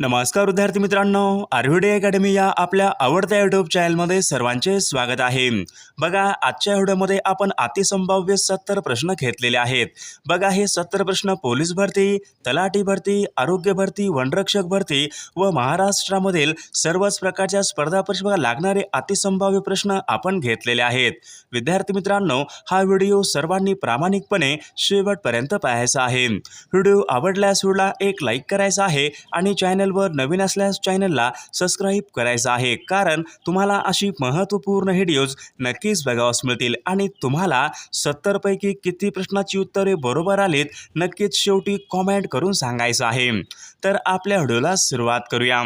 नमस्कार विद्यार्थी मित्रांनो आरव्हीडी अकॅडमी या आपल्या आवडत्या यूट्यूब चॅनलमध्ये सर्वांचे स्वागत आहे. बघा आजच्या व्हिडिओमध्ये आपण अतिसंभाव्य सत्तर प्रश्न घेतलेले आहेत. बघा हे सत्तर प्रश्न पोलीस भरती तलाठी भरती आरोग्य भरती वनरक्षक भरती व महाराष्ट्रामधील सर्वच प्रकारच्या स्पर्धा परीक्षा लागणारे अतिसंभाव्य प्रश्न आपण घेतलेले आहेत. विद्यार्थी मित्रांनो हा व्हिडिओ सर्वांनी प्रामाणिकपणे शेवटपर्यंत पाहायचा आहे. व्हिडिओ आवडल्यास व्हिडिओला एक लाईक करायचा आहे आणि चॅनल चॅनलवर नवीन असल्यास चॅनलला सबस्क्राईब करायचं आहे. कारण तुम्हाला अशी महत्त्वपूर्ण व्हिडिओज नक्कीच बघावास मिळतील. आणि तुम्हाला सत्तरपैकी किती प्रश्नाची उत्तरे बरोबर आलीत नक्कीच शेवटी कॉमेंट करून सांगायचं आहे. तर आपल्या व्हिडिओला सुरुवात करूया.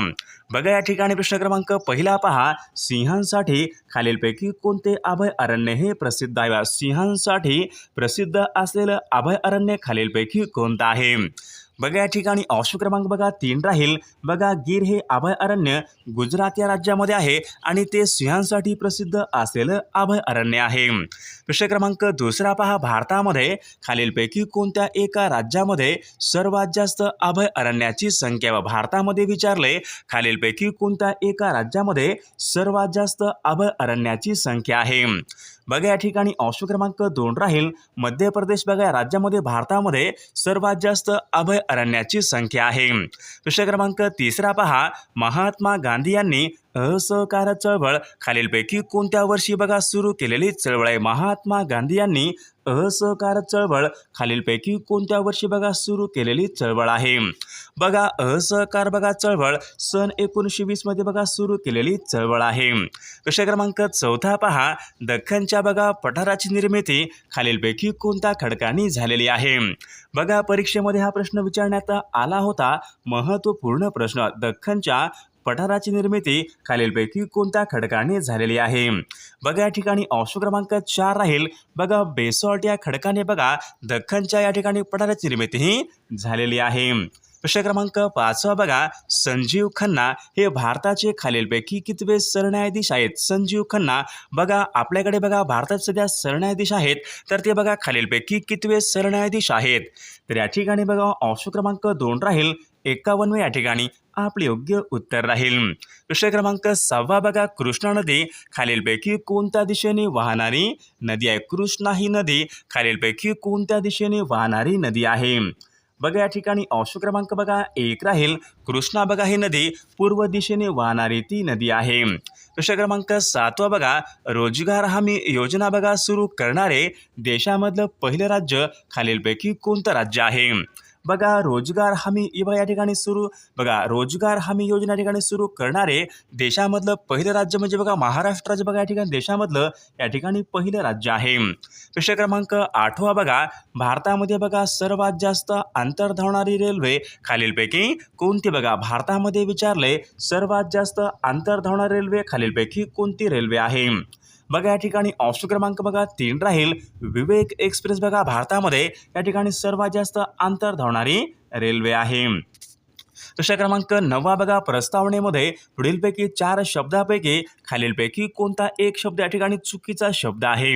बघा या ठिकाणी प्रश्न क्रमांक पहिला पहा. सिंहांसाठी खालीलपैकी कोणते अभय अरण्य हे प्रसिद्ध आहे? सिंहांसाठी प्रसिद्ध असलेलं अभय अरण्य खालीलपैकी कोणतं आहे? बघा या ठिकाणी ऑप्शन क्रमांक बघा तीन राहील. बघा गिर हे अभय अरण्य गुजरात या राज्यामध्ये आहे आणि ते सिंहांसाठी प्रसिद्ध असलेलं अभय अरण्य आहे. प्रश्न क्रमांक दुसरा पहा भारतामध्ये खालीलपैकी कोणत्या एका राज्यामध्ये सर्वात जास्त अभय अरण्याची संख्या व भारतामध्ये विचारले खालीलपैकी कोणत्या एका राज्यामध्ये सर्वात जास्त अभय अरण्याची संख्या आहे? बघा या ठिकाणी ऑप्शन क्रमांक दोन राहील. मध्य प्रदेश बघा या राज्यामध्ये भारतामध्ये सर्वात जास्त अभय अरण्याची संख्या आहे. प्रश्न क्रमांक तिसरा पहा. महात्मा गांधी यांनी असहकार चळवळ. खालीलपैकी कोणत्या वर्षी बघा सुरू केलेली चळवळ आहे? महात्मा गांधी यांनी असहकार चळवळ. खालीलपैकी कोणत्या वर्षी बघा सुरू केलेली चळवळ आहे? बघा असहकार बघा चळवळ. सन एकोणीसशे वीसमध्ये बघा सुरू केलेली चळवळ आहे. प्रश्न क्रमांक चौथा पहा. दख्खनच्या बघा पठाराची निर्मिती. खालीलपैकी कोणत्या खडकांनी झालेली आहे? बघा परीक्षेमध्ये हा प्रश्न विचारण्यात आला होता. महत्त्वपूर्ण प्रश्न. दख्खनच्या पठाराची निर्मिती खालीलपैकी कोणत्या खडकाने झालेली आहे? बघा या ठिकाणी ऑप्शन क्रमांक चार राहील. बघा बेसॉल्ट या खडकाने बघा दख्खनच्या या ठिकाणी पठाराची निर्मिती ही झालेली आहे. प्रश्न क्रमांक पाचवा बघा संजीव खन्ना हे भारताचे खालीलपैकी कितवे सरन्यायाधीश आहेत? संजीव खन्ना बघा आपल्याकडे बघा भारतात सध्या सरन्यायाधीश आहेत तर ते बघा खालीलपैकी कितवे सरन्यायाधीश आहेत? तर या ठिकाणी बघा ऑप्शन क्रमांक दोन राहील. एकावन्न या ठिकाणी आपले योग्य उत्तर राहील. प्रश्न क्रमांक सहावा बघा कृष्णा नदी. खालीलपैकी कोणत्या दिशेने वाहणारी नदी आहे? कृष्णा ही नदी. खालीलपैकी कोणत्या दिशेने वाहणारी नदी आहे? बघा या ठिकाणी ऑप्शन क्रमांक बघा एक राहील. कृष्णा बघा ही नदी. पूर्व दिशेने वाहणारी ती नदी आहे. प्रश्न क्रमांक सातवा बघा रोजगार हमी योजना बघा सुरू करणारे देशामधलं पहिलं राज्य खालीलपैकी कोणतं राज्य आहे? बघा रोजगार हमी ही या ठिकाणी सुरू. बघा रोजगार हमी योजना या ठिकाणी सुरू करणारे देशामधलं पहिलं राज्य म्हणजे बघा महाराष्ट्राचे बघा या ठिकाणी देशामधलं या ठिकाणी पहिलं राज्य आहे. प्रश्न क्रमांक आठवा बघा भारतामध्ये बघा सर्वात जास्त अंतर धावणारी रेल्वे खालीलपैकी कोणती बघा? भारतामध्ये विचारले सर्वात जास्त अंतर धावणारी रेल्वे खालीलपैकी कोणती रेल्वे आहे? बघा या ठिकाणी ऑप्शन क्रमांक बघा तीन राहील. विवेक एक्सप्रेस बघा भारतामध्ये या ठिकाणी सर्वात जास्त अंतर धावणारी रेल्वे आहे. प्रश्न क्रमांक नववा बघा प्रस्तावनेमध्ये पुढीलपैकी चार शब्दापैकी खालीलपैकी कोणता एक शब्द या ठिकाणी चुकीचा शब्द आहे?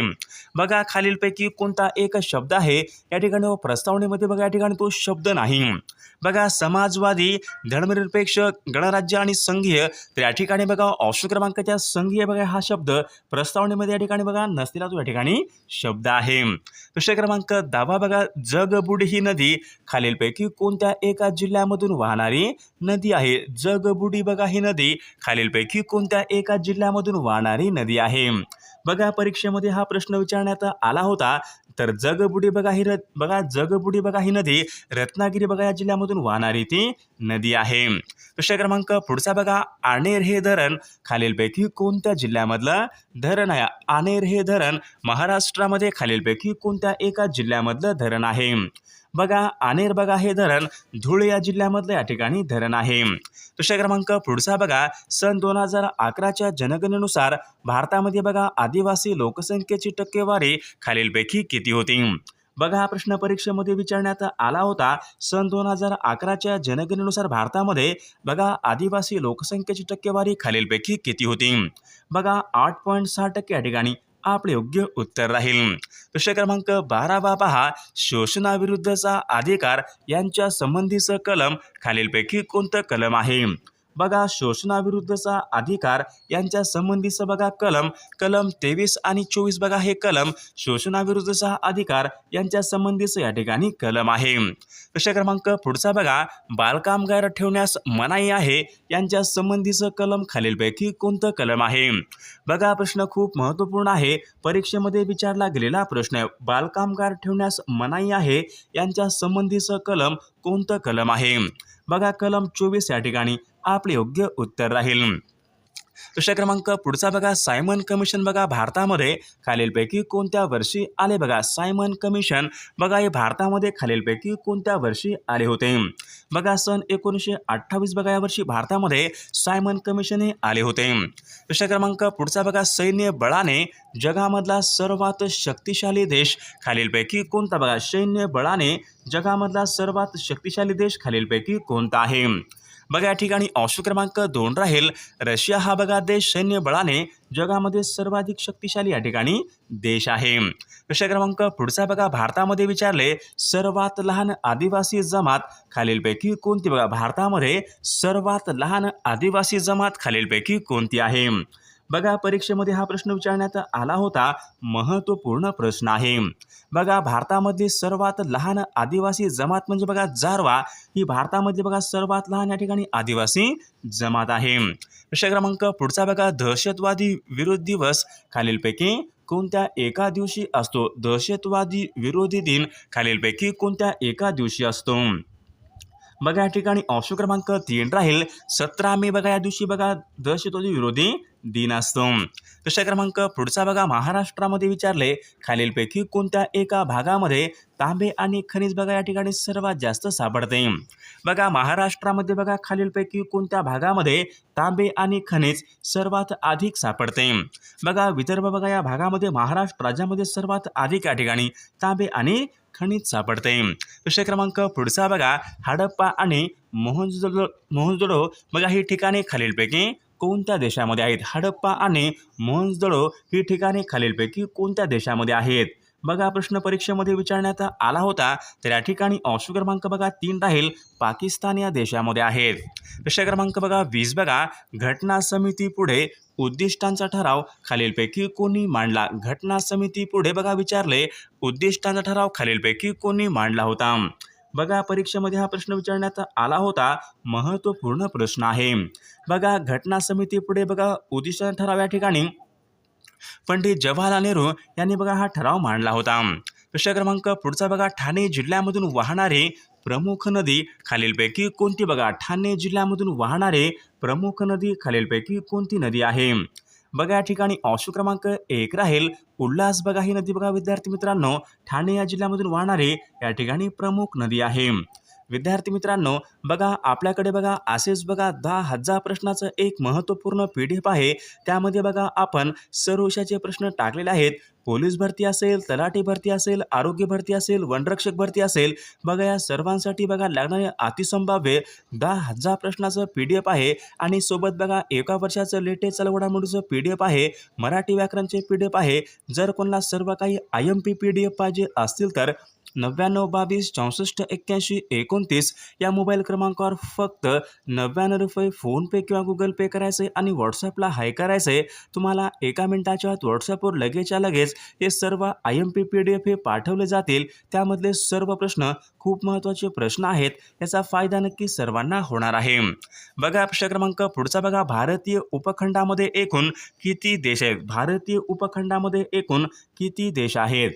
बघा खालीलपैकी कोणता एक शब्द आहे या ठिकाणी प्रस्तावनेमध्ये बघा या ठिकाणी तो शब्द नाही. बघा समाजवादी धर्मनिरपेक्ष गणराज्य आणि संघीय तर या ठिकाणी बघा ऑप्शन क्रमांकाच्या संघीय बघा हा शब्द प्रस्तावनेमध्ये या ठिकाणी बघा नसलेला तो या ठिकाणी शब्द आहे. प्रश्न क्रमांक दहावा बघा जगबुडी ही नदी खालीलपैकी कोणत्या एका जिल्ह्यामधून वाहणारी नदी आहे? जगबुडी बघा ही नदी खालीलपैकी कोणत्या एका जिल्ह्यामधून वाहणारी नदी आहे. बघा परीक्षेमध्ये हा प्रश्न विचारण्यात आला होता. तर जगबुडी बघा ही रत बघा जगबुडी बघा ही नदी रत्नागिरी बघा या जिल्ह्यामधून वाहणारी ती नदी आहे. प्रश्न क्रमांक पुढचा बघा. आनेर हे धरण खालीलपैकी कोणत्या जिल्ह्यामधलं धरण आहे? आनेर हे धरण महाराष्ट्रामध्ये खालीलपैकी कोणत्या एका जिल्ह्यामधलं धरण आहे? बघा आनेर बघा हे धरण धुळे या जिल्ह्यामधलं या ठिकाणी धरण आहे. प्रश्न क्रमांक पुढचा बघा सन दोन हजार अकराच्या जनगणनेनुसार भारतामध्ये बघा आदिवासी लोकसंख्येची टक्केवारी खालीलपैकी किती होती? बघा हा प्रश्न परीक्षेमध्ये विचारण्यात आला होता. सन दोन हजार अकराच्या जनगणनेनुसार भारतामध्ये बघा आदिवासी लोकसंख्येची टक्केवारी खालीलपैकी किती होती? बघा आठ पॉईंट सहा टक्के या ठिकाणी. आपले योग्य उत्तर राहील. प्रश्न क्रमांक बारावा पहा. शोषणाविरुद्धचा अधिकार यांच्या संबंधीचं कलम खालीलपैकी कोणतं कलम आहे? बघा शोषणाविरुद्धचा अधिकार यांच्या संबंधीचं बघा कलम कलम तेवीस आणि चोवीस बघा हे कलम शोषणाविरुद्धचा अधिकार यांच्या संबंधीचं या ठिकाणी कलम आहे. प्रश्न क्रमांक पुढचा बघा बालकामगार ठेवण्यास मनाई आहे यांच्या संबंधीचं कलम खालीलपैकी कोणतं कलम आहे? बघा प्रश्न खूप महत्त्वपूर्ण आहे. परीक्षेमध्ये विचारला गेलेला प्रश्न आहे बालकामगार ठेवण्यास मनाई आहे यांच्या संबंधीचं कलम कोणतं कलम आहे? बघा कलम चोवीस या ठिकाणी आपले योग्य उत्तर राहील. प्रश्न क्रमांक पुढचा बघा सायमन कमिशन बघा भारतामध्ये खालीलपैकी कोणत्या वर्षी आले बघा? सायमन कमिशन बघा हे भारतामध्ये खालीलपैकी कोणत्या वर्षी आले होते? बघा सन एकोणीसशे अठ्ठावीस बघा या वर्षी भारतामध्ये सायमन कमिशन हे आले होते. प्रश्न क्रमांक पुढचा बघा सैन्य बळाने जगामधला सर्वात शक्तिशाली देश खालीलपैकी कोणता? बघा सैन्य बळाने जगामधला सर्वात शक्तिशाली देश खालीलपैकी कोणता आहे? बघा या ठिकाणी ऑप्शन क्रमांक दोन राहील. रशिया हा बघा देश सैन्य बळाने जगामध्ये सर्वाधिक शक्तिशाली या ठिकाणी देश आहे. प्रश्न क्रमांक पुढचा बघा भारतामध्ये विचारले सर्वात लहान आदिवासी जमात खालीलपैकी कोणती? बघा भारतामध्ये सर्वात लहान आदिवासी जमात खालीलपैकी कोणती आहे? बघा परीक्षेमध्ये हा प्रश्न विचारण्यात आला होता. महत्त्वपूर्ण प्रश्न आहे. बघा भारतामधली सर्वात लहान आदिवासी जमात म्हणजे बघा जारवा. ही भारतामध्ये बघा सर्वात लहान या ठिकाणी आदिवासी जमात आहे. प्रश्न क्रमांक पुढचा बघा दहशतवादी विरोध दिवस. खालीलपैकी कोणत्या एका दिवशी असतो? दहशतवादी विरोधी दिन. खालीलपैकी कोणत्या एका दिवशी असतो? बघा या ठिकाणी ऑप्शन क्रमांक तीन राहील. सतरा मे बघा या दिवशी बघा दहशतवादी विरोधी दिन असतो. प्रश्न क्रमांक पुढचा बघा महाराष्ट्रामध्ये विचारले खालीलपैकी कोणत्या एका भागामध्ये तांबे आणि खनिज बघा या ठिकाणी सर्वात जास्त सापडते? बघा महाराष्ट्रामध्ये बघा खालीलपैकी कोणत्या भागामध्ये तांबे आणि खनिज सर्वात अधिक सापडते? बघा विदर्भ बघा या भागामध्ये महाराष्ट्र राज्यामध्ये सर्वात अधिक या ठिकाणी तांबे आणि खनिज सापडते. प्रश्न क्रमांक पुढचा बघा हडप्पा आणि मोहनजोडो मोहनजोडो बघा ही ठिकाणे खालीलपैकी कोणत्या देशामध्ये आहेत? हडप्पा आणि मोहंजदळो ही ठिकाणे खालीलपैकी कोणत्या देशामध्ये आहेत? बघा प्रश्न परीक्षेमध्ये विचारण्यात आला होता. तर या ठिकाणी ऑप्शन क्रमांक बघा तीन राहील. पाकिस्तान या देशामध्ये आहेत. प्रश्न क्रमांक बघा वीस बघा. घटना समिती पुढे उद्दिष्टांचा ठराव खालीलपैकी कोणी मांडला? घटना समिती पुढे बघा विचारले. उद्दिष्टांचा ठराव खालीलपैकी कोणी मांडला होता? बघा परीक्षेमध्ये हा प्रश्न विचारण्यात आला होता. महत्त्वपूर्ण प्रश्न आहे. बघा घटना समिती पुढे बघा उद्दिष्ट ठराव या ठिकाणी. पंडित जवाहरलाल नेहरू यांनी बघा हा ठराव मांडला होता. प्रश्न क्रमांक पुढचा बघा ठाणे जिल्ह्यामधून वाहणारे प्रमुख नदी खालीलपैकी कोणती? बघा ठाणे जिल्ह्यामधून वाहणारे प्रमुख नदी खालीलपैकी कोणती नदी आहे? बघा या ठिकाणी ऑप्शन क्रमांक एक राहील. उल्हास बघा ही नदी बघा विद्यार्थी मित्रांनो. ठाणे या जिल्ह्यामधून वाहणारे या ठिकाणी प्रमुख नदी आहे. विद्यार्थी मित्रांनो बघा आपल्याकडे बघा असेच बघा दहा हजार प्रश्नाचं एक महत्त्वपूर्ण पी डी एफ आहे. त्यामध्ये बघा आपण सर्व प्रश्न टाकलेले आहेत. पोलीस भरती असेल तलाठी भरती असेल आरोग्य भरती असेल वनरक्षक भरती असेल बघा या सर्वांसाठी बघा लागणारे अतिसंभाव्य दहा हजार प्रश्नाचं पी डी एफ आहे. आणि सोबत बघा एका वर्षाचं लेटेस्ट चलवडामोडीचं पी डी एफ आहे. मराठी व्याकरणचे पी डी एफ आहे. जर कोणाला सर्व काही I M P P D F पाहिजे असतील तर नव्याण्णव बावीस चौसष्ट एक्क्याऐंशी एकोणतीस या मोबाईल क्रमांकावर फक्त नव्याण्णव रुपये फोनपे किंवा गुगल पे करायचं आहे आणि व्हॉट्सअपला हाय करायचं. आहे तुम्हाला एका मिनिटाच्या आत व्हॉट्सअपवर लगेचच्या लगेच हे सर्व I M P P D F हे पाठवले जातील. त्यामधले सर्व प्रश्न खूप महत्त्वाचे प्रश्न आहेत. याचा फायदा नक्की सर्वांना होणार आहे. बघा प्रश्न क्रमांक पुढचा बघा. भारतीय उपखंडामध्ये एकूण किती देश आहेत? भारतीय उपखंडामध्ये एकूण किती देश आहेत?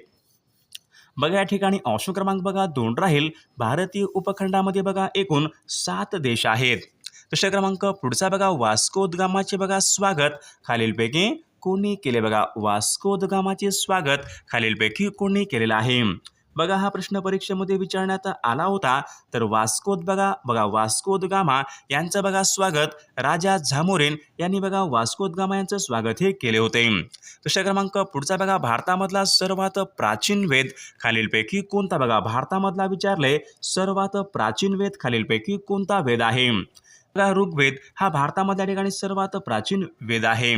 बघा या ठिकाणी ऑप्शन क्रमांक बघा दोन राहील. भारतीय उपखंडामध्ये बघा एकूण सात देश आहेत. प्रश्न क्रमांक पुढचा बघा वास्कोदगामाचे बघा स्वागत. खालीलपैकी कोणी केले बघा वास्कोदगामाचे स्वागत. खालीलपैकी कोणी केलेलं आहे. बघा हा प्रश्न परीक्षेमध्ये विचारण्यात आला होता. तर वास्कोद बघा बघा वास्कोद गामा यांचं बघा स्वागत. राजा झामोरेन यांनी बघा वास्कोद गामा यांचं स्वागत हे केले होते. प्रश्न क्रमांक पुढचा बघा भारतामधला सर्वात प्राचीन वेद खालीलपैकी कोणता? बघा भारतामधला विचारले सर्वात प्राचीन वेद खालीलपैकी कोणता वेद आहे? बघा ऋग्वेद हा भारतामध्ये या ठिकाणी सर्वात प्राचीन वेद आहे.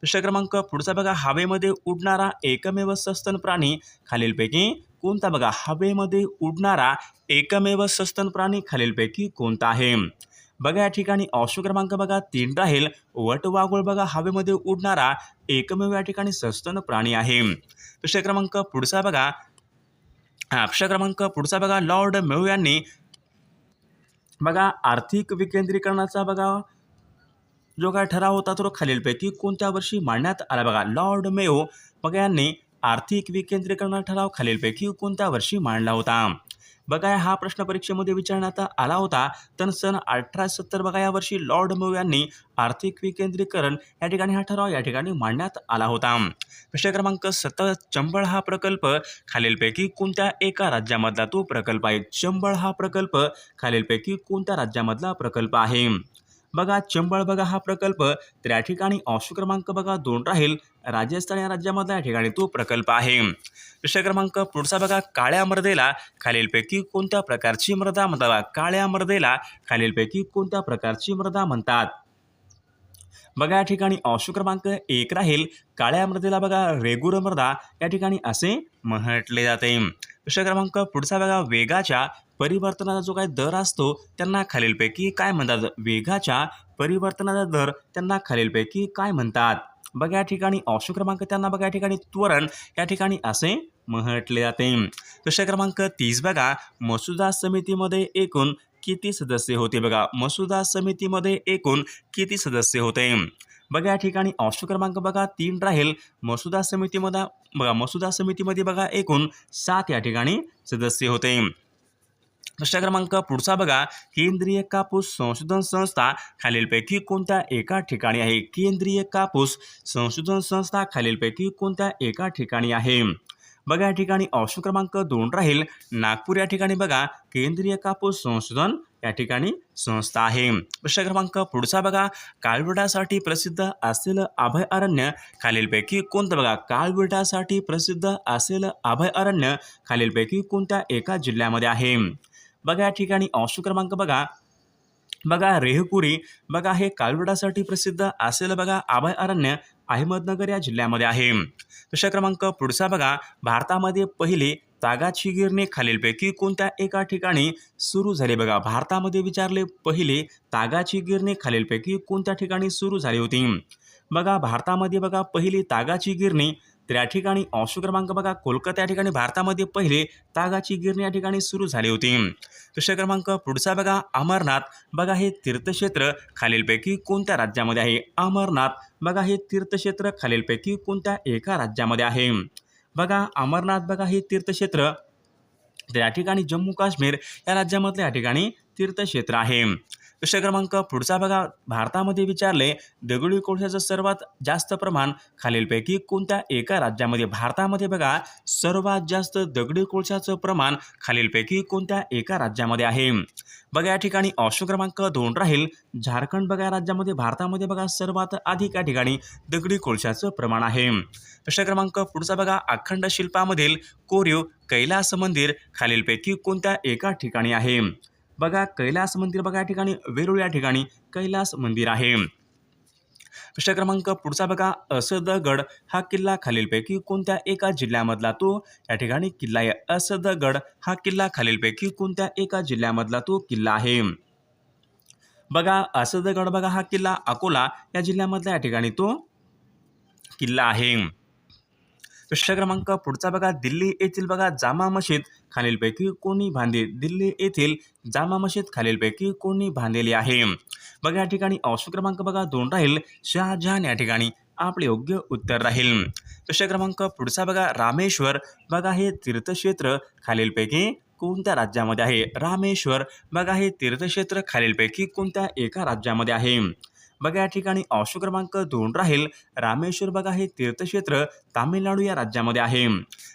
प्रश्न क्रमांक पुढचा बघा हवेमध्ये उडणारा एकमेव सस्तन प्राणी खालीलपैकी कोणता बघा हवेमध्ये उडणारा एकमेव सस्तन प्राणी खालीलपैकी कोणता आहे? बघा या ठिकाणी ऑप्शन क्रमांक बघा तीन राहील. वटवाघूळ बघा हवेमध्ये उडणारा एकमेव या ठिकाणी सस्तन प्राणी आहे. प्रश्न क्रमांक पुढचा बघा. प्रश्न क्रमांक पुढचा बघा लॉर्ड मेव यांनी. बघा आर्थिक विकेंद्रीकरणाचा बघा जो काय ठराव होता तो खालीलपैकी कोणत्या वर्षी मांडण्यात आला बघा लॉर्ड मेव बघा यांनी आर्थिक विकेंद्रीकरण ठराव खालीलपैकी कोणत्या वर्षी मांडला होता? बघा हा प्रश्न परीक्षेमध्ये विचारण्यात आला होता. तर सन अठराशे सत्तर बघा या वर्षी लॉर्ड मूव यांनी आर्थिक विकेंद्रीकरण या ठिकाणी हा ठराव या ठिकाणी मांडण्यात आला होता. प्रश्न क्रमांक सत्तर चंबळ हा प्रकल्प खालीलपैकी कोणत्या एका राज्यामधला? तो प्रकल्प आहे. चंबळ हा प्रकल्प खालीलपैकी कोणत्या राज्यामधला प्रकल्प आहे? बघा चंबळ बघा हा प्रकल्प. तर या ठिकाणी अंश क्रमांक बघा दोन राहील. राजस्थान या राज्यामधला या ठिकाणी तो प्रकल्प आहे. प्रश्न क्रमांक पुढचा बघा काळ्या मृदेला खालीलपैकी कोणत्या प्रकारची मृदा म्हणतात? काळ्या मृदेला खालीलपैकी कोणत्या प्रकारची मृदा म्हणतात? बघा या ठिकाणी ऑप्शन क्रमांक एक राहील. काळ्या मृदेला बघा रेगुर मृदा. या ठिकाणी असे म्हटले जाते. प्रश्न क्रमांक पुढचा बघा वेगाच्या परिवर्तनाचा जो काही दर असतो त्यांना खालीलपैकी काय म्हणतात? वेगाच्या परिवर्तनाचा दर त्यांना खालीलपैकी काय म्हणतात? बघा या ठिकाणी ऑप्शन क्रमांक त्यांना बघा या ठिकाणी त्वरण. या ठिकाणी असे म्हटले जाते. प्रश्न क्रमांक तीस बघा मसुदा समितीमध्ये एकूण किती सदस्य होते? बघा मसुदा समितीमध्ये एकूण किती सदस्य होते? बघा या ठिकाणी ऑप्शन क्रमांक बघा तीन राहील. मसुदा समितीमध्ये बघा मसुदा समितीमध्ये बघा एकूण सात या ठिकाणी सदस्य होते. प्रश्न क्रमांक पुढचा बघा. केंद्रीय कापूस संशोधन संस्था खालीलपैकी कोणत्या एका ठिकाणी आहे? केंद्रीय कापूस संशोधन संस्था खालीलपैकी कोणत्या एका ठिकाणी आहे? बघा या ठिकाणी ऑप्शन क्रमांक दोन राहील. नागपूर या ठिकाणी बघा केंद्रीय कापूस संशोधन या ठिकाणी संस्था आहे. प्रश्न क्रमांक पुढचा बघा काळविटासाठी प्रसिद्ध असलेलं अभयारण्य खालीलपैकी कोणतं बघा? काळविटासाठी प्रसिद्ध असलेलं अभयारण्य खालीलपैकी कोणत्या एका जिल्ह्यामध्ये आहे? बघा या ठिकाणी ऑप्शन क्रमांक बघा. बघा रेहपुरी बघा हे कालवडासाठी प्रसिद्ध असेल बघा अभयारण्य अहमदनगर या जिल्ह्यामध्ये आहे. प्रश्न क्रमांक पुढचा बघा. भारतामध्ये पहिले तागाची गिरणी खालीलपैकी कोणत्या एका ठिकाणी सुरू झाली? बघा भारतामध्ये विचारले पहिले तागाची गिरणी खालीलपैकी कोणत्या ठिकाणी सुरू झाली होती? बघा भारतामध्ये बघा पहिली तागाची गिरणी तर या ठिकाणी ऑप्शन क्रमांक बघा. कोलकाता या ठिकाणी भारतामध्ये पहिले तागाची गिरणी या ठिकाणी सुरू झाली होती. दुसरा क्रमांक पुढचा बघा. अमरनाथ. बघा हे तीर्थक्षेत्र खालीलपैकी कोणत्या राज्यामध्ये आहे? अमरनाथ. बघा हे तीर्थक्षेत्र खालीलपैकी कोणत्या एका राज्यामध्ये आहे? बघा अमरनाथ बघा हे तीर्थक्षेत्र. तर या ठिकाणी जम्मू काश्मीर या राज्यामधलं या ठिकाणी तीर्थक्षेत्र आहे. प्रश्न क्रमांक पुढचा बघा. भारतामध्ये विचारले दगडी कोळशाचं सर्वात जास्त प्रमाण खालीलपैकी कोणत्या एका राज्यामध्ये? भारतामध्ये बघा सर्वात जास्त दगडी कोळशाचं प्रमाण खालीलपैकी कोणत्या एका राज्यामध्ये आहे? बघा या ठिकाणी ऑप्शन क्रमांक दोन राहील. झारखंड बघा या राज्यामध्ये भारतामध्ये बघा सर्वात अधिक या ठिकाणी दगडी कोळशाचं प्रमाण आहे. प्रश्न क्रमांक पुढचा बघा. अखंड शिल्पामधील कोरीव कैलास मंदिर खालीलपैकी कोणत्या एका ठिकाणी आहे? बघा कैलास मंदिर बघा या ठिकाणी वेरूळ या ठिकाणी कैलास मंदिर आहे. प्रश्न क्रमांक पुढचा बघा असदगड हा किल्ला खालीलपैकी कोणत्या एका जिल्ह्यामधला तो? या ठिकाणी किल्ला आहे. असदगड हा किल्ला खालीलपैकी कोणत्या एका जिल्ह्यामधला तो किल्ला आहे? बघा असदगड बघा हा किल्ला अकोला या जिल्ह्यामधला या ठिकाणी तो किल्ला आहे. प्रश्न क्रमांक पुढचा बघा दिल्ली येथील बघा जामा मशीद खालीलपैकी कोणी बांधली दिल्ली येथील जामा मशीद खालीलपैकी कोणी बांधलेली आहे. बघा या ठिकाणी ऑप्शन क्रमांक बघा दोन राहील. शहाजहान या ठिकाणी आपले योग्य उत्तर राहील. प्रश्न क्रमांक पुढचा बघा रामेश्वर. बघा हे तीर्थक्षेत्र खालीलपैकी कोणत्या राज्यामध्ये आहे? रामेश्वर. बघा हे तीर्थक्षेत्र खालीलपैकी कोणत्या एका राज्यामध्ये आहे? बघा या ठिकाणी ऑप्शन क्रमांक दोन राहील. रामेश्वर बघा हे तीर्थक्षेत्र तामिळनाडू या राज्यामध्ये आहे.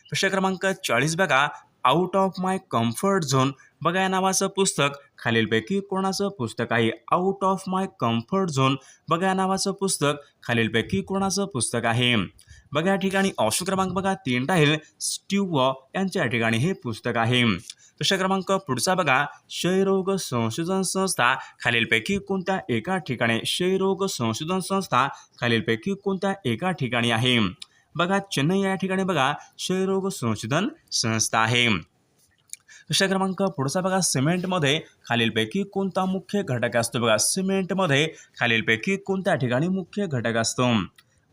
प्रश्न क्रमांक चाळीस बघा out of my comfort zone बघा या नावाचं पुस्तक. खालीलपैकी कोणाचं पुस्तक आहे? Out of my comfort zone बघा या नावाचं पुस्तक. खालीलपैकी कोणाचं पुस्तक आहे? बघा या ठिकाणी ऑप्शन क्रमांक बघा. तीन राहील स्टीव यांच्या या ठिकाणी हे पुस्तक आहे. प्रश्न क्रमांक पुढचा बघा. क्षयरोग संशोधन संस्था. खालीलपैकी कोणत्या एका ठिकाणी? क्षयरोग संशोधन संस्था. खालीलपैकी कोणत्या एका ठिकाणी आहे? बघा चेन्नई या ठिकाणी बघा क्षयरोग संशोधन संस्था आहे. प्रश्न क्रमांक पुढचा बघा सिमेंटमध्ये खालीलपैकी कोणता मुख्य घटक असतो? बघा सिमेंटमध्ये खालीलपैकी कोणत्या ठिकाणी मुख्य घटक असतो?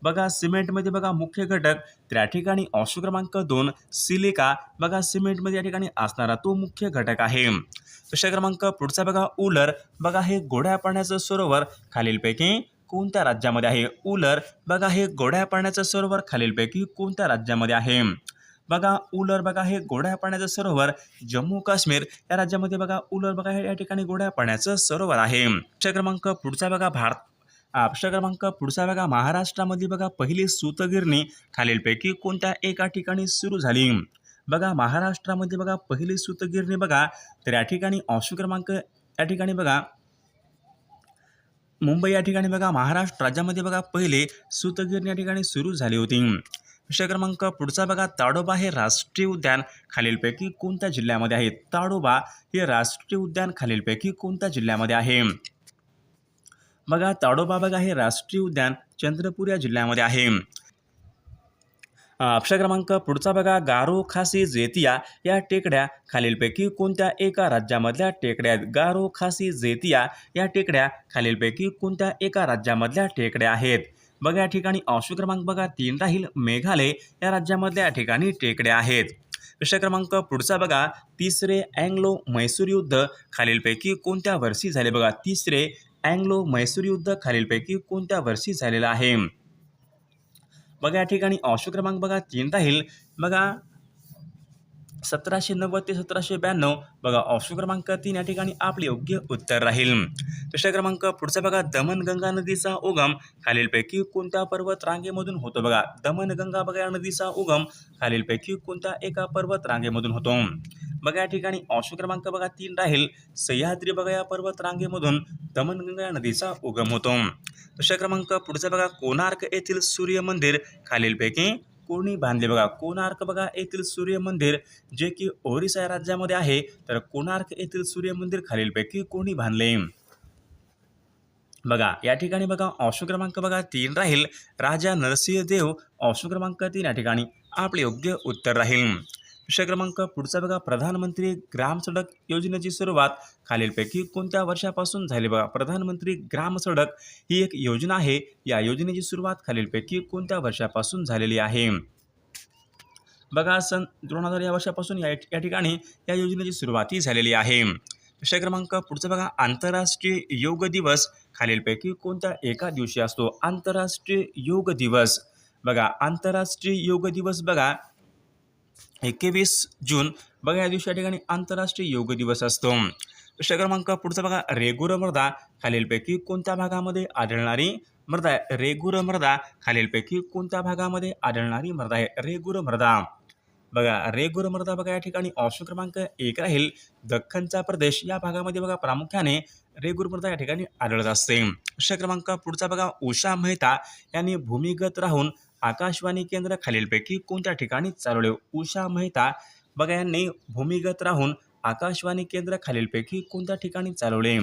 बघा सिमेंटमध्ये बघा मुख्य घटक त्या ठिकाणी ऑप्शन क्रमांक दोन सिलिका. बघा सिमेंटमध्ये या ठिकाणी असणारा तो मुख्य घटक आहे. प्रश्न क्रमांक पुढचा बघा उलर. बघा हे गोड्या पाण्याचं सरोवर खालीलपैकी कोणत्या राज्यामध्ये आहे? उलर बघा हे गोड्या पाण्याचं सरोवर खालीलपैकी कोणत्या राज्यामध्ये आहे? बघा उलर बघा हे गोड्या पाण्याचं सरोवर जम्मू काश्मीर या राज्यामध्ये बघा उलर बघा हे या ठिकाणी गोड्या पाण्याचं सरोवर आहे. प्रश्न क्रमांक पुढचा बघा भारत आ, प्रश्न क्रमांक पुढचा बघा महाराष्ट्रामध्ये बघा पहिली सूतगिरणी खालीलपैकी कोणत्या एका ठिकाणी सुरू झाली? बघा महाराष्ट्रामध्ये बघा पहिली सूतगिरणी बघा तर या ठिकाणी ऑप्शन क्रमांक या ठिकाणी बघा मुंबई या ठिकाणी बघा महाराष्ट्र राज्यामध्ये बघा पहिले सूतगिरणी या ठिकाणी सुरू झाली होती. विषय क्रमांक पुढचा बघा ताडोबा हे राष्ट्रीय उद्यान खालीलपैकी कोणत्या जिल्ह्यामध्ये आहे? ताडोबा हे राष्ट्रीय उद्यान खालीलपैकी कोणत्या जिल्ह्यामध्ये आहे? बघा ताडोबा बघा हे राष्ट्रीय उद्यान चंद्रपूर या जिल्ह्यामध्ये आहे. अक्षर क्रमांक पुढचा बघा गारो खासी जेतिया या टेकड्या खालीलपैकी कोणत्या एका राज्यामधल्या टेकड्या? आहेत गारो खासी जेतिया या टेकड्या खालीलपैकी कोणत्या एका राज्यामधल्या टेकड्या आहेत? बघा या ठिकाणी ऑप्शन क्रमांक बघा तीन राहील. मेघालय या राज्यामधल्या या ठिकाणी टेकड्या आहेत. प्रश्न क्रमांक पुढचा बघा तिसरे अँग्लो म्हैसूर युद्ध खालीलपैकी कोणत्या वर्षी झाले? बघा तिसरे अँग्लो म्हैसूर युद्ध खालीलपैकी कोणत्या वर्षी झालेलं आहे? बघा या ठिकाणी ऑशो क्रमांक बघा तीन राहील बघा सतराशे नव्वद ते सतराशे ब्याण्णव. बघा ऑप्शन क्रमांक तीन या ठिकाणी आपले योग्य उत्तर राहील. दुसरा क्रमांक पुढचा बघा दमनगंगा नदीचा उगम. खालीलपैकी कोणत्या पर्वत रांगेमधून होतो? बघा दमनगंगा बघा या नदीचा उगम. खालीलपैकी कोणत्या एका पर्वत रांगेमधून होतो? बघा या ठिकाणी ऑप्शन क्रमांक बघा तीन राहील. सह्याद्री बघा या पर्वत रांगेमधून दमनगंगा या नदीचा उगम होतो. दुसरा क्रमांक पुढचा बघा कोणार्क येथील सूर्य मंदिर खालीलपैकी कोणी बांधले? बघा कोणार्क बघा येथील सूर्य मंदिर जे की ओरिसा या राज्यामध्ये आहे तर कोणार्क येथील सूर्य मंदिर खालीलपैकी कोणी बांधले? बघा या ठिकाणी बघा ऑप्शन क्रमांक बघा तीन राहील. राजा नरसिंह देव ऑप्शन क्रमांक तीन या ठिकाणी. आपले योग्य उत्तर राहील. विषय क्रमांक पुढचा बघा. प्रधानमंत्री ग्राम सडक योजनेची सुरुवात खालीलपैकी कोणत्या वर्षापासून झाली बघा? प्रधानमंत्री ग्राम सडक ही एक योजना आहे. या योजनेची सुरुवात खालीलपैकी कोणत्या वर्षापासून झालेली आहे? बघा सन दोन हजार या वर्षापासून या या ठिकाणी या योजनेची सुरुवाती झालेली आहे. विषय क्रमांक पुढचा बघा. आंतरराष्ट्रीय योग दिवस खालीलपैकी कोणत्या एका दिवशी असतो? आंतरराष्ट्रीय योग दिवस. बघा आंतरराष्ट्रीय योग दिवस बघा. एकवीस जून. बघा या दिवशी या ठिकाणी आंतरराष्ट्रीय योग दिवस असतो. प्रश्न क्रमांक पुढचा बघा रेगुर मृदा खालीलपैकी कोणत्या भागामध्ये आढळणारी मृदा आहे? रेगुर मृदा खालीलपैकी कोणत्या भागामध्ये आढळणारी मृदा आहे? रेगुर मृदा बघा रेगुर मृदा बघा या ठिकाणी ऑप्शन क्रमांक एक राहील. दख्खनचा प्रदेश या भागामध्ये बघा प्रामुख्याने रेगुर मृदा या ठिकाणी आढळत असते. प्रश्न क्रमांक पुढचा बघा उषा मेहता यांनी भूमिगत राहून आकाशवाणी केंद्र खालीलपैकी कोणत्या ठिकाणी चालवले उषा मेहता. बघा यांनी भूमिगत राहून आकाशवाणी केंद्र खालीलपैकी कोणत्या ठिकाणी चालवले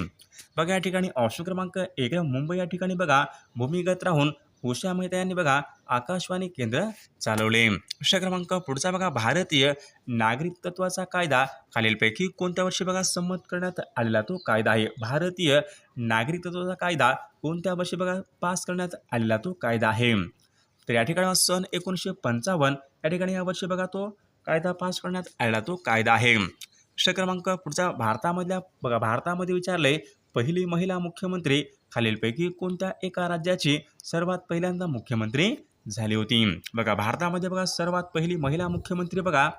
बघा या ठिकाणी ऑप्शन क्रमांक एक मुंबई या ठिकाणी बघा. भूमिगत राहून उषा मेहता यांनी बघा आकाशवाणी केंद्र चालवले. प्रश्न क्रमांक पुढचा बघा भारतीय नागरिकत्वाचा कायदा. खालीलपैकी कोणत्या वर्षी बघा संमत करण्यात आलेला तो कायदा आहे? भारतीय नागरिकत्वाचा कायदा. कोणत्या वर्षी बघा पास करण्यात आलेला तो कायदा आहे? तर या ठिकाणी सन एकोणीसशे पंचावन्न. या ठिकाणी या वर्षी बघा तो कायदा पास करण्यात आलेला तो कायदा आहे. प्रश्न क्रमांक पुढचा भारतामधल्या बघा भारतामध्ये विचारले पहिली महिला मुख्यमंत्री खालीलपैकी कोणत्या एका राज्याची सर्वात पहिल्यांदा मुख्यमंत्री झाली होती? बघा भारतामध्ये बघा सर्वात पहिली महिला मुख्यमंत्री बघा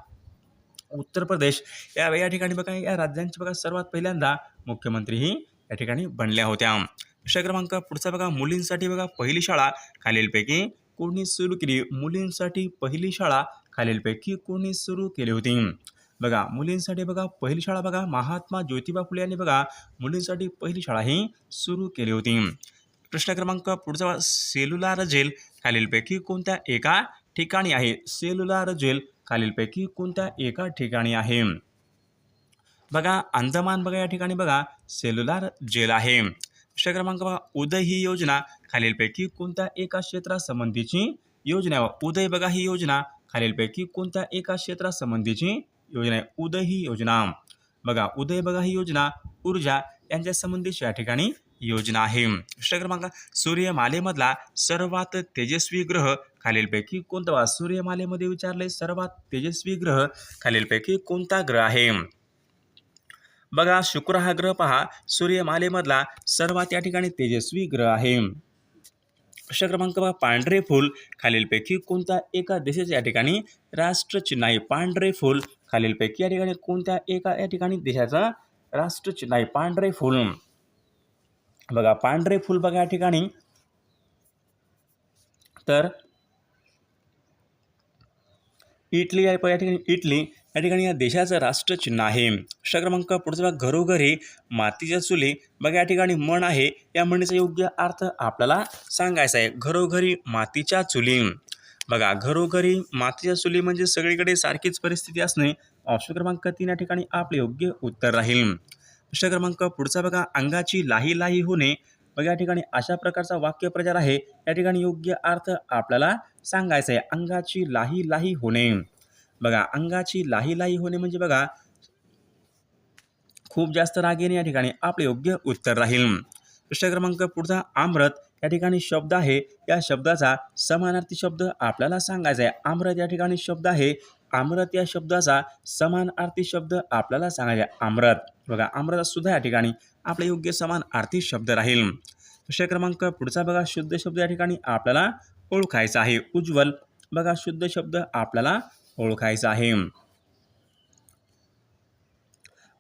उत्तर प्रदेश. या या ठिकाणी बघा या राज्यांची बघा सर्वात पहिल्यांदा मुख्यमंत्री ही या ठिकाणी बनल्या होत्या. प्रश्न क्रमांक पुढचा बघा मुलींसाठी बघा पहिली शाळा खालीलपैकी कोणी सुरू केली मुलींसाठी पहिली शाळा खालीलपैकी कोणी सुरू केली होती. बघा मुलींसाठी बघा पहिली शाळा बघा महात्मा ज्योतिबा फुले यांनी बघा मुलींसाठी पहिली शाळा ही सुरू केली होती. प्रश्न क्रमांक पुढचा सेल्युलार जेल खालीलपैकी कोणत्या एका ठिकाणी आहे? सेल्युलार जेल खालीलपैकी कोणत्या एका ठिकाणी आहे? बघा अंदमान बघा या ठिकाणी बघा सेल्युलार जेल आहे. प्रश्न क्रमांक बघा उदय ही योजना खालीलपैकी कोणत्या एका क्षेत्रासंबंधीची योजना आहे? उदय बघा ही योजना खालीलपैकी कोणत्या एका क्षेत्रासंबंधीची योजना आहे? उदय ही योजना. बघा उदय बघा ही योजना ऊर्जा यांच्या संबंधीची या ठिकाणी योजना आहे. प्रश्न क्रमांक सूर्यमालेमधला सर्वात तेजस्वी ग्रह खालीलपैकी कोणता? सूर्यमालेमध्ये विचारले सर्वात तेजस्वी ग्रह खालीलपैकी कोणता ग्रह आहे? बघा शुक्र हा ग्रह पहा सूर्यमालेमधला सर्वात या ठिकाणी तेजस्वी ग्रह आहे. प्रश्न क्रमांक बघा पांढरे फूल खालीलपैकी कोणत्या एका देशाचे या ठिकाणी राष्ट्रचिन्ह आहे पांढरे फूल खालीलपैकी या ठिकाणी कोणत्या एका या ठिकाणी देशाचं राष्ट्रचिन्ह आहे पांढरे फूल. बघा पांढरे फूल बघा या ठिकाणी. तर इटली आहे या ठिकाणी इटली या ठिकाणी या देशाचं राष्ट्रचिन्ह आहे. अशा क्रमांक पुढचा बघा घरोघरी मातीच्या चुली. बघा या ठिकाणी म्हण आहे. या म्हणीचा योग्य अर्थ आपल्याला सांगायचा आहे. घरोघरी मातीच्या चुली. बघा घरोघरी मातीच्या चुली म्हणजे सगळीकडे सारखीच परिस्थिती असणे. ऑप्शन क्रमांक तीन या ठिकाणी आपले योग्य उत्तर राहील. प्रश्न क्रमांक पुढचा बघा अंगाची लाही लाही होणे. बघा या ठिकाणी अशा प्रकारचा वाक्यप्रचार आहे. या ठिकाणी योग्य अर्थ आपल्याला सांगायचा आहे. अंगाची लाही लाही होणे. बघा अंगाची लाही लाही होणे म्हणजे बघा खूप जास्त राग येणे या ठिकाणी आपले योग्य उत्तर राहील. प्रश्न क्रमांक पुढचा आम्रत. या ठिकाणी शब्द आहे. या शब्दाचा समानार्थी शब्द आपल्याला सांगायचा आहे. आम्रत या ठिकाणी शब्द आहे. आम्रत या शब्दाचा समानार्थी शब्द आपल्याला सांगायचा आहे. आम्रत. बघा आम्रत सुद्धा या ठिकाणी आपले योग्य समान आर्थी शब्द राहील. प्रश्न क्रमांक पुढचा बघा. शुद्ध शब्द या ठिकाणी आपल्याला ओळखायचा आहे. उज्ज्वल. बघा शुद्ध शब्द आपल्याला ओळखायचं आहे.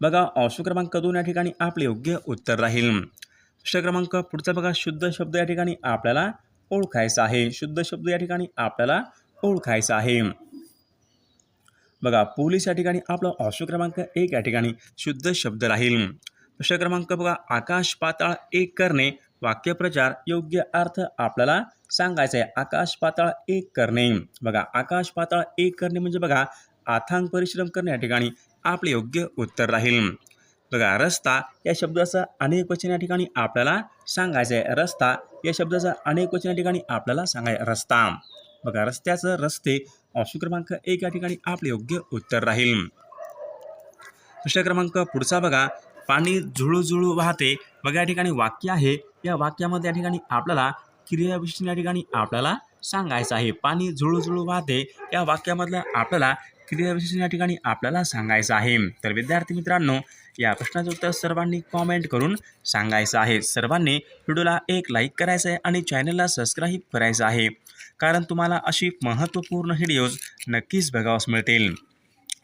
बघा ऑप्शन क्रमांक दोन या ठिकाणी आपले योग्य उत्तर राहील. प्रश्न क्रमांक पुढचा बघा शुद्ध शब्द या ठिकाणी आपल्याला ओळखायचा आहे. शुद्ध शब्द या ठिकाणी आपल्याला ओळखायचा आहे. बघा पोलीस या ठिकाणी आपला ऑप्शन क्रमांक एक या ठिकाणी शुद्ध शब्द राहील. प्रश्न क्रमांक बघा आकाश पाताळ एक करणे वाक्यप्रचार योग्य अर्थ आपल्याला सांगायचा आहे. आकाश पाताळ एक करणे. बघा आकाश पाताळ एक करणे म्हणजे बघा आथांग परिश्रम करणे या ठिकाणी आपले योग्य उत्तर राहील. बघा रस्ता या शब्दाचं अनेक वचन या ठिकाणी आपल्याला सांगायचं आहे. रस्ता या शब्दाचं अनेक वचन या ठिकाणी आपल्याला सांगायचं रस्ता. बघा रस्त्याचं रस्ते ऑप्शन क्रमांक एक या ठिकाणी आपले योग्य उत्तर राहील. प्रश्न क्रमांक पुढचा बघा पाणी झुळूझुळू वाहते. बघा या ठिकाणी वाक्य आहे या वाक्यामध्ये या ठिकाणी आपल्याला क्रियाविशेषण या ठिकाणी आपल्याला सांगायचं आहे. पाणी झुळूझुळू वाहते या वाक्यामधलं आपल्याला क्रियाविशेषण या ठिकाणी आपल्याला सांगायचं आहे. तर विद्यार्थी मित्रांनो या प्रश्नाचं उत्तर सर्वांनी कॉमेंट करून सांगायचं आहे. सर्वांनी व्हिडिओला एक लाईक करायचं आहे आणि चॅनलला सबस्क्राईब करायचं आहे. कारण तुम्हाला अशी महत्त्वपूर्ण व्हिडिओज नक्कीच बघावस मिळतील.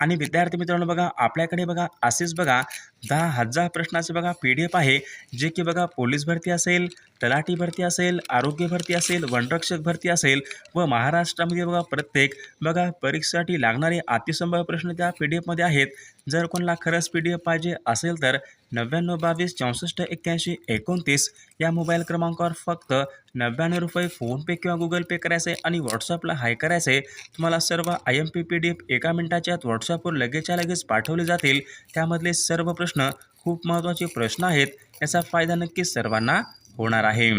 आणि विद्यार्थी मित्रांनो बघा आपल्याकडे बघा असेच बघा दहा हजार प्रश्नाचे बघा पी डी एफ आहे जे की बघा पोलीस भरती असेल तलाठी भरती असेल आरोग्य भरती असेल वनरक्षक भरती असेल व महाराष्ट्रामध्ये बघा प्रत्येक बघा परीक्षेसाठी लागणारे अतिसंभाव्य प्रश्न त्या पी डी एफमध्ये आहेत. जर कोणाला खरंच पी डी एफ पाहिजे असेल तर नव्याण्णव बावीस चौसष्ट एक्क्याऐंशी एकोणतीस या मोबाईल क्रमांकावर फक्त नव्याण्णव रुपये फोनपे किंवा गुगल पे करायचे आहे आणि व्हॉट्सअपला हाय करायचं. आहे तुम्हाला सर्व I M P P D F एका मिनिटाच्या आत व्हॉट्सअपवर लगेचच्या लगेच पाठवले जातील. त्यामधले सर्व प्रश्न प्रश्न खूप महत्त्वाचे प्रश्न आहेत याचा फायदा नक्कीच सर्वांना होणार आहे.